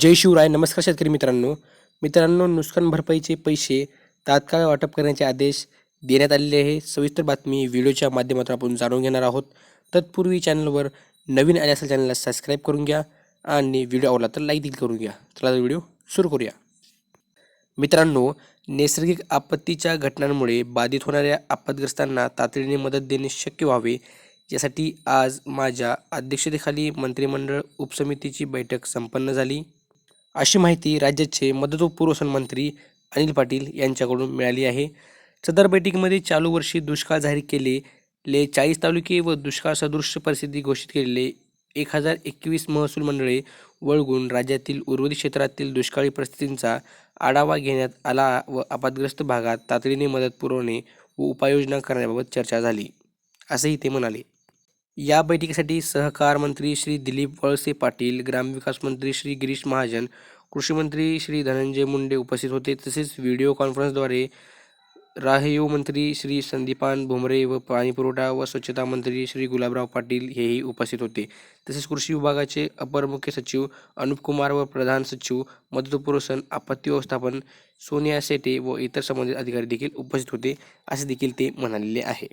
जय शिवराय नमस्कार शेतकरी मित्रांनो. मित्रांनो नुकसान भरपाईचे पैसे तात्काळ वाटप करण्याचे आदेश देण्यात आलेले आहे. सविस्तर बातमी व्हिडिओच्या माध्यमातून आपण जाणून घेणार आहोत. तत्पूर्वी चॅनलवर नवीन आले असेल चॅनलला सबस्क्राईब करून घ्या आणि व्हिडिओ आवडला तर लाईक देखील करून घ्या. चला तर व्हिडिओ सुरू करूया. मित्रांनो नैसर्गिक आपत्तीच्या घटनांमुळे बाधित होणाऱ्या आपतग्रस्तांना तातडीने मदत देणे शक्य व्हावे यासाठी आज माझ्या अध्यक्षतेखाली मंत्रिमंडळ उपसमितीची बैठक संपन्न झाली. अशी माहिती राज्याचे मदत व पुरवठा मंत्री अनिल पाटील यांच्याकडून मिळाली आहे. सदर बैठकीमध्ये चालू वर्षी दुष्काळ जाहीर केलेले चाळीस तालुके व दुष्काळ सदृश परिस्थिती घोषित केलेले एक हजार एकवीस महसूल मंडळे वळगून राज्यातील उर्वरित क्षेत्रातील दुष्काळी परिस्थितींचा आढावा घेण्यात आला व आपत्ग्रस्त भागात तातडीने मदत पुरवणे व उपाययोजना करण्याबाबत चर्चा झाली असेही ते म्हणाले. या बैठकीसाठी सहकार मंत्री श्री दिलीप वळसे पाटील ग्रामविकास मंत्री श्री गिरीश महाजन कृषीमंत्री श्री धनंजय मुंडे उपस्थित होते. तसेच व्हिडिओ कॉन्फरन्सद्वारे राहयो मंत्री श्री संदीपान भुमरे व पाणीपुरवठा व स्वच्छता मंत्री श्री गुलाबराव पाटील हेही उपस्थित होते. तसेच कृषी विभागाचे अपर मुख्य सचिव अनुप कुमार व प्रधान सचिव मदतपुरोसन आपत्ती व्यवस्थापन सोनिया सेटे व इतर संबंधित अधिकारी देखील उपस्थित होते असे देखील ते म्हणालेले आहे.